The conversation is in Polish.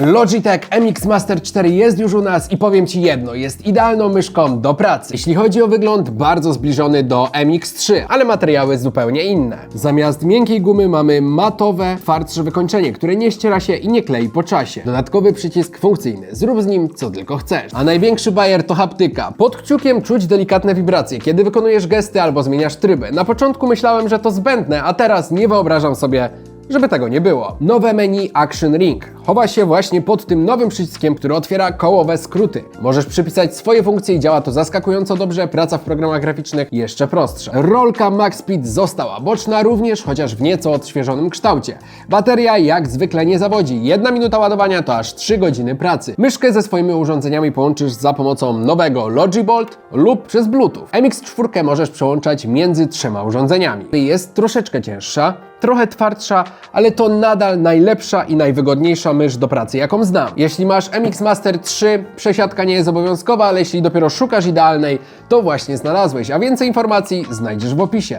Logitech MX Master 4 jest już u nas i powiem Ci jedno, jest idealną myszką do pracy. Jeśli chodzi o wygląd, bardzo zbliżony do MX3, ale materiały zupełnie inne. Zamiast miękkiej gumy mamy matowe, twardsze wykończenie, które nie ściera się i nie klei po czasie. Dodatkowy przycisk funkcyjny, zrób z nim co tylko chcesz. A największy bajer to haptyka. Pod kciukiem czuć delikatne wibracje, kiedy wykonujesz gesty albo zmieniasz tryby. Na początku myślałem, że to zbędne, a teraz nie wyobrażam sobie, żeby tego nie było. Nowe menu Action Ring chowa się właśnie pod tym nowym przyciskiem, który otwiera kołowe skróty. Możesz przypisać swoje funkcje i działa to zaskakująco dobrze, praca w programach graficznych jeszcze prostsza. Rolka Max Speed została boczna również, chociaż w nieco odświeżonym kształcie. Bateria jak zwykle nie zawodzi. Jedna minuta ładowania to aż 3 godziny pracy. Myszkę ze swoimi urządzeniami połączysz za pomocą nowego Logibolt lub przez Bluetooth. MX4 możesz przełączać między trzema urządzeniami. Jest troszeczkę cięższa, trochę twardsza, ale to nadal najlepsza i najwygodniejsza mysz do pracy, jaką znam. Jeśli masz MX Master 3, przesiadka nie jest obowiązkowa, ale jeśli dopiero szukasz idealnej, to właśnie znalazłeś, a więcej informacji znajdziesz w opisie.